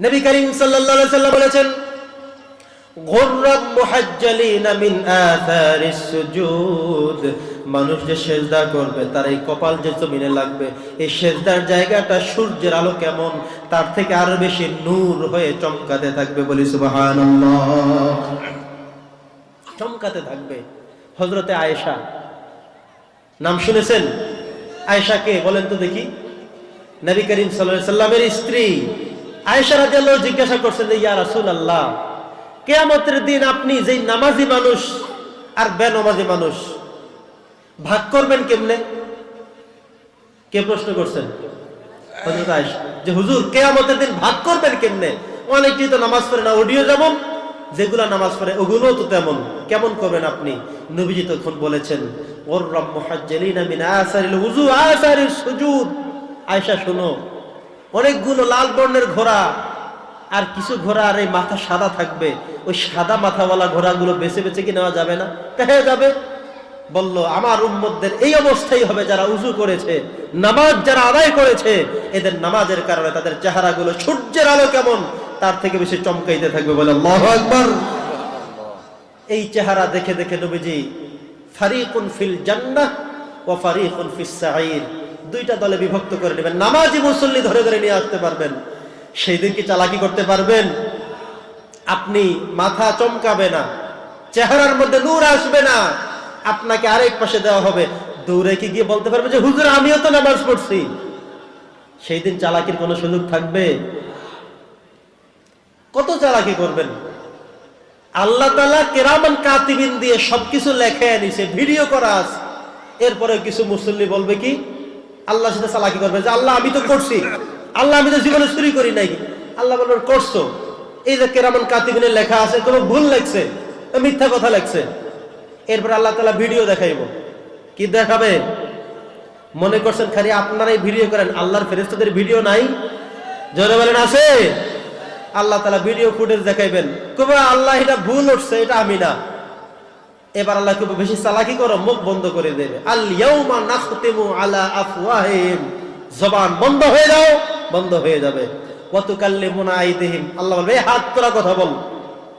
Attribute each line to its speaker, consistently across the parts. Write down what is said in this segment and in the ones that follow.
Speaker 1: নবী করিম সাল্লাল্লাহু সাল্লাম বলেছেন মিন সুজুদ। মানুষ যে সেজদা করবে, তার এই কপাল যে জমিনে লাগবে, এই সেজদার জায়গাটা সূর্যের আলো কেমন? তার থেকে আরও বেশি নূর হয়ে চমকাতে থাকবে বলি সুবহানাল্লাহ। চমকাতে থাকবে। হযরতে আয়েশা, নাম শুনেছেন? আয়েশা কে? বলেন তো দেখি। নবী করিম সাল্লাল্লাহু আলাইহি সাল্লামের স্ত্রী। আয়েশা রাদিয়াল্লাহু জিজ্ঞাসা করছেন যে, ইয়া রাসূলুল্লাহ, কিয়ামতের দিন আপনি যেই নামাজি মানুষ আর বেনামাজি মানুষ, ভাগ করবেন কেমনে? কে প্রশ্ন করছেন? আয়েশা, যে হুজুর, কিয়ামতের দিন ভাগ করবেন কেমনে? অনেকেই তো নামাজ পড়ে না, অডিও যেমন, যেগুলা নামাজ পড়ে, ওগুলোও তো তেমন। কেমন করবেন আপনি? নবীজি তখন বলেছেন ওর রব মুহাজ্জালিনা মিন আসারিল উযু আসারিল সুজুদ। আয়েশা, শুনো অনেকগুলো লাল বর্ণের ঘোড়া। আর কিছু ঘোড়া, আর এই মাথা সাদা থাকবে। ওই সাদা মাথাওয়ালা ঘোড়াগুলো বেছে বেছে কি নেওয়া যাবে না? হয়ে যাবে। বলল, আমার উম্মতদের এই অবস্থাই হবে যারা উজু করেছে, নামাজ যারা আদায় করেছে। এদের নামাজের কারণে তাদের চেহারাগুলো সূর্যের আলো কেমন, তার থেকে বেশি চমকাইতে থাকবে বলে এই চেহারা দেখে দেখে নবীজি, ফারিকুন ফিল জান্নাহ ও ফারিকুন ফিস দুইটা দলে বিভক্ত করে নেবেন। নামাজি মুসল্লি ধরে ধরে নিয়ে আসতে পারবেন। সেই দিন কি চালাকি করতে পারবেন? আপনি মাথা চমকাবে না, চেহারার মধ্যে নূর আসবে না। আপনাকে আরেক পাশে দেওয়া হবে। দৌড়ে কি গিয়ে বলতে পারবে যে, হুজুর, আমিও তো নামাজ পড়ছি। সেই দিন চালাকির কোনো সুযোগ থাকবে? কত চালাকি করবেন? আল্লাহ তালা কেরামান কাতিবিন দিয়ে সবকিছু লেখে নিছে, ভিডিও করা আছে। এরপরে কিছু মুসল্লি বলবে কি আল্লাহর সাথে চালাকি করবে যে, আল্লাহ, আমি তো করছি। আল্লাহ, আমি তো জীবনে চুরি করি নাই। আল্লাহ বলবেন করছ। এই যে কেরামান কাতিবিনের লেখা আছে, কোনো ভুল লেখছে, মিথ্যা কথা লেখছে। এরপর আল্লাহ তালা ভিডিও দেখাইব। কি দেখাবে? মনে করছেন খালি আপনারাই ভিডিও করেন, আল্লাহর ফেরেস্তাদের ভিডিও নাই? জোরে বলেন, আছে? আল্লাহ তালা ভিডিও ফুটেজ দেখাইবেন। কবে আল্লাহ, এটা ভুল উঠছে, এটা আমি না। এবার আল্লাহ খুব বেশি চালাকি করো, মুখ বন্ধ করে দেবে। আল ইয়াউমা নাখতিমু আলা আফওয়াহিম। জবান বন্ধ হয়ে যাও, বন্ধ হয়ে যাবে। ওয়াতু কাল্লিমুনা আইদিহিম। আল্লাহ বলবে হাত তোরা কথা বল।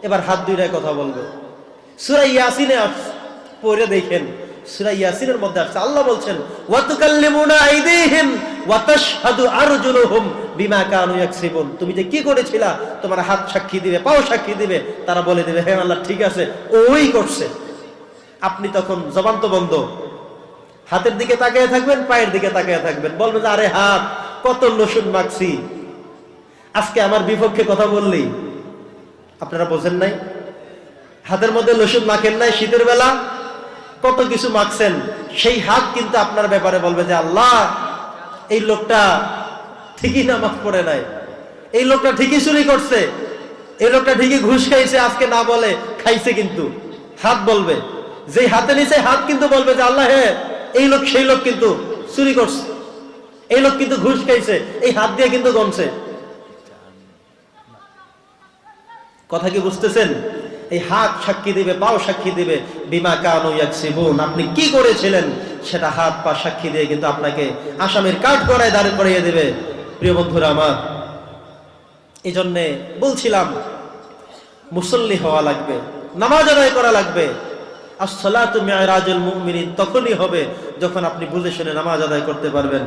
Speaker 1: এবার হাত দুইটায় কথা বলবে। সূরা ইয়াসিনে পড়ে দেখেন। সূরা ইয়াসিনের মধ্যে আসছে, আল্লাহ বলছেন ওয়াতু কাল্লিমুনা আইদিহিম ওয়া তাশহাদু আরজুলুহুম বিমা কানু ইয়াকসিবুন। তুমি যে কি করেছিলা, তোমার হাত সাক্ষী দিবে, পাও সাক্ষী দিবে, তারা বলে দিবে হ্যাঁ আল্লাহ ঠিক আছে। ওই করছে। আপনি তখন জবান তো বন্ধ। হাতের দিকে তাকিয়ে থাকবেন, পায়ের দিকে তাকিয়ে থাকবেন। বলবেন আরে হাত, কত লসুন মাখছি। আজকে আমার বিপক্ষে কথা বললি। আপনারা বোঝেন নাই? হাতের মধ্যে লসুন মাখেন নাই শীতের বেলা। কত কিছু মাখছেন। সেই হাত কিন্তু আপনার ব্যাপারে বলবে যে, আল্লাহ, এই লোকটা ঠিকই নামাজ পড়ে নাই। এই লোকটা ঠিকই চুরি করছে। এই লোকটা ঠিকই ঘুষ খাইছে, আজকে না বলে খাইছে কিন্তু। হাত বলবে। যে হাতে নিছে, হাত কিন্তু বলবে যে, আল্লাহ হে, এই লোক সেই লোক কিন্তু চুরি করছে। এই লোক কিন্তু ঘুষ খাইছে। এই হাত দিয়ে কিন্তু গমছে। কথা কি বুঝতেছেন? এই হাত সাক্ষী দিবে, পাও সাক্ষী দিবে। বিমা কানু ইয়াকসিবুন। আপনি কি করেছিলেন? সেটা হাত, পা সাক্ষী দিয়ে কিন্তু আপনাকে আসামের কাঠ গড়ায় দাঁড় করিয়ে দেবে। প্রিয় বন্ধুরা আমার এই জন্যে বলছিলাম, মুসল্লি হওয়া লাগবে, নামাজ আদায় করা লাগবে। আসসালাতু মেয়রাজুল মুমিনিন তখনই হবে যখন আপনি বুঝে শুনে নামাজ আদায় করতে পারবেন।